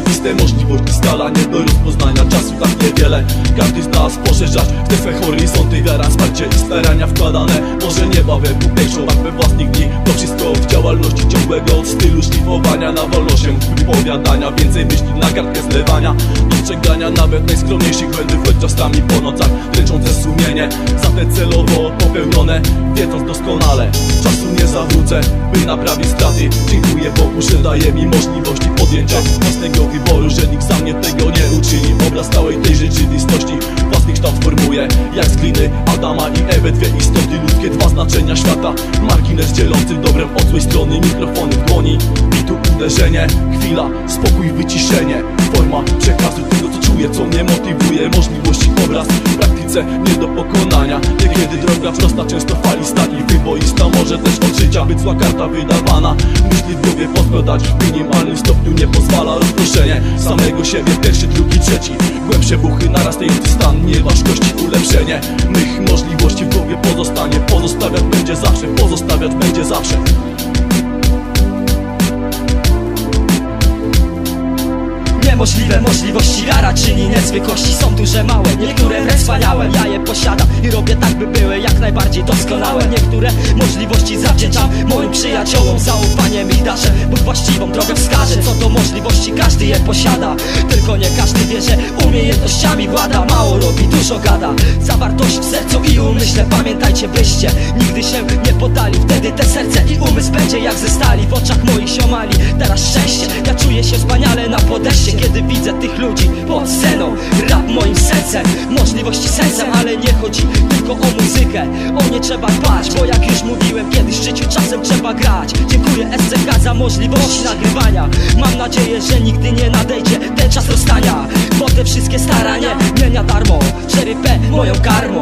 te możliwości skala nie do rozpoznania Czasu tak niewiele, każdy z nas poszerzać Te swe horyzonty, wiara, wsparcie i starania wkładane. Może niebawem upiększować we własnych dni. To wszystko w działalności ciągłego stylu szlifowania. Na wolność się wypowiadania, więcej myśli na kartkę zlewania. Dostrzegania nawet najskromniejszych błędów Choć czasami po nocach dręczące sumienie. Za te celowo popełnione, wiedząc doskonale Czasu nie zawrócę, by naprawić straty. Dziękuję Bogu, że daje mi możliwości podjęcia własnego wyboru Że nikt za mnie tego nie uczyni. Obraz całej tej rzeczywistości własny kształt formuje Jak z gliny Adama i Ewę Dwie istoty ludzkie, dwa znaczenia świata. Margines dzielący dobrem od złej strony Mikrofony w dłoni, bitu uderzenie Chwila, spokój, wyciszenie. Forma przekazu tego co mnie motywuje. Możliwości obraz w praktyce nie do pokonania. Niekiedy droga prosta, często falista i wyboista Może też od życia być zła karta wydawana. Myśli w głowie w minimalnym stopniu Nie pozwala rozproszenie samego siebie. Pierwszy, drugi, trzeci, głębsze buchy Narastający stan. Nieważkości, ulepszenie. Mych możliwości w głowie pozostanie. Pozostawiać będzie zawsze, pozostawiać będzie zawsze Niemożliwe możliwości. Wiara czyni niezwykłości. Są duże, małe, niektóre wręcz wspaniałe. Ja je posiadam i robię tak by były jak najbardziej doskonałe. Niektóre możliwości zawdzięczam moim przyjaciołom. Zaufaniem i darzę, Bóg właściwą drogę wskaże. Co do możliwości każdy je posiada. Tylko nie każdy wie, że umiejętnościami włada. Mało robi, dużo gada. Zawartość w sercu i umyśle. Pamiętajcie byście nigdy się te serce i umysł będzie jak ze stali W oczach moich siomali teraz szczęście Ja czuję się wspaniale na podejście. Kiedy widzę tych ludzi pod sceną Rap moim sercem, możliwości sensem Ale nie chodzi tylko o muzykę. O nie trzeba dbać, bo jak już mówiłem Kiedyś w życiu czasem trzeba grać. Dziękuję SCK za możliwości nagrywania. Mam nadzieję, że nigdy nie nadejdzie ten czas rozstania Bo te wszystkie starania nie na darmo 4P moją karmą